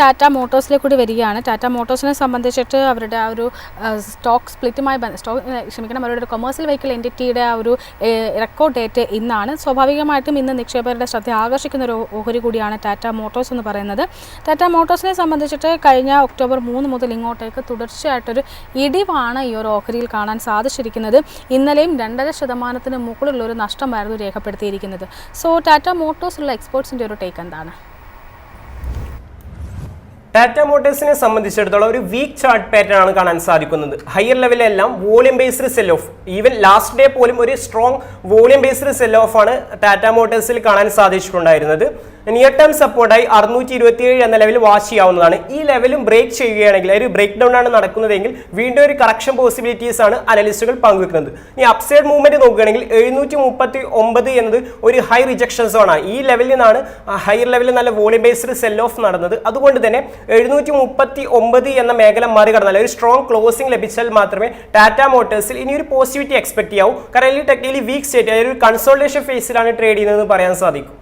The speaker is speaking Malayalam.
ടാറ്റ മോട്ടോഴ്സിലേക്ക് കൂടി വരികയാണ്. ടാറ്റ മോട്ടോഴ്സിനെ സംബന്ധിച്ചിട്ട് അവരുടെ ആ ഒരു സ്റ്റോക്ക് സ്പ്ലിറ്റുമായി സ്റ്റോക്ക് ക്ഷമിക്കണം അവരുടെ ഒരു കൊമേഴ്സ്യൽ വെഹിക്കിൾ എന്റിറ്റിയുടെ ആ ഒരു റെക്കോർഡ് ഡേറ്റ് ഇന്നാണ്. സ്വാഭാവികമായിട്ടും ഇന്ന് നിക്ഷേപകരുടെ ശ്രദ്ധ ആകർഷിക്കുന്ന ഒരു ഓഹരി കൂടിയാണ് ടാറ്റ മോട്ടോഴ്സ് എന്ന് പറയുന്നത്. ടാറ്റ മോട്ടോഴ്സിനെ സംബന്ധിച്ചിട്ട് കഴിഞ്ഞ ഒക്ടോബർ മൂന്ന് മുതൽ ഇങ്ങോട്ടേക്ക് തുടർച്ചയായിട്ടൊരു ഇടിവാണ് ഈ ഒരു ഓഹരിയിൽ കാണാൻ സാധിച്ചിരിക്കുന്നത്. ഇന്നലെയും രണ്ടര ശതമാനത്തിന് മുകളിലുള്ള ഒരു നഷ്ടമായിരുന്നു രേഖപ്പെടുത്തിയിരിക്കുന്നത്. സോ ടാറ്റ മോട്ടോഴ്സിലുള്ള എക്സ്പോർട്സിന്റെ ഒരു ടേക്ക് എന്താണ്? ടാറ്റ മോട്ടേഴ്സിനെ സംബന്ധിച്ചിടത്തോളം ഒരു വീക്ക് ചാർട്ട് പാറ്റേൺ ആണ് കാണാൻ സാധിക്കുന്നത്. Higher ലെവലെല്ലാം volume based sell off even last day പോലും ഒരു strong volume based sell off ആണ് ടാറ്റ മോട്ടേഴ്സിൽ കാണാൻ സാധിച്ചിട്ടുണ്ടായിരുന്നത്. നിയർ ടേം സപ്പോർട്ടായി അറുന്നൂറ്റി ഇരുപത്തി ഏഴ് എന്ന ലെവലിൽ വാച്ച് ചെയ്യാവുന്നതാണ്. ഈ ലെവലും ബ്രേക്ക് ചെയ്യുകയാണെങ്കിൽ ഒരു ബ്രേക്ക് ഡൗൺ ആണ് നടക്കുന്നതെങ്കിൽ വീണ്ടും ഒരു കറക്ഷൻ പോസിബിലിറ്റീസ് ആണ് അനലിസ്റ്റുകൾ പങ്കുവെക്കുന്നത്. ഇനി അപ്സൈഡ് മൂവ്മെന്റ് നോക്കുകയാണെങ്കിൽ എഴുന്നൂറ്റി മുപ്പത്തി ഒമ്പത് എന്നത് ഒരു ഹൈ റിജക്ഷൻ സോൺ ആണ്. ഈ ലെവലിൽ നിന്നാണ് ഹയർ ലെവലിൽ നല്ല വോളിയം ബേസ്ഡ് സെൽ ഓഫ് നടന്നത്. അതുകൊണ്ട് തന്നെ എഴുന്നൂറ്റി മുപ്പത്തി ഒമ്പത് എന്ന മേഖല മറികടന്നാൽ ഒരു സ്ട്രോങ് ക്ലോസിംഗ് ലഭിച്ചാൽ മാത്രമേ ടാറ്റ മോട്ടേഴ്സിൽ ഇനി ഒരു പോസിറ്റിവിറ്റി എക്സ്പെക്ട് ചെയ്യാവൂ. കാരണം ഈ ടെക്നിക്കലി വീക്ക് സ്റ്റേറ്റ് അതായത് ഒരു കൺസോൾട്ടേഷൻ ഫേസിലാണ് ട്രേഡ് ചെയ്യുന്നതെന്ന് പറയാൻ സാധിക്കും.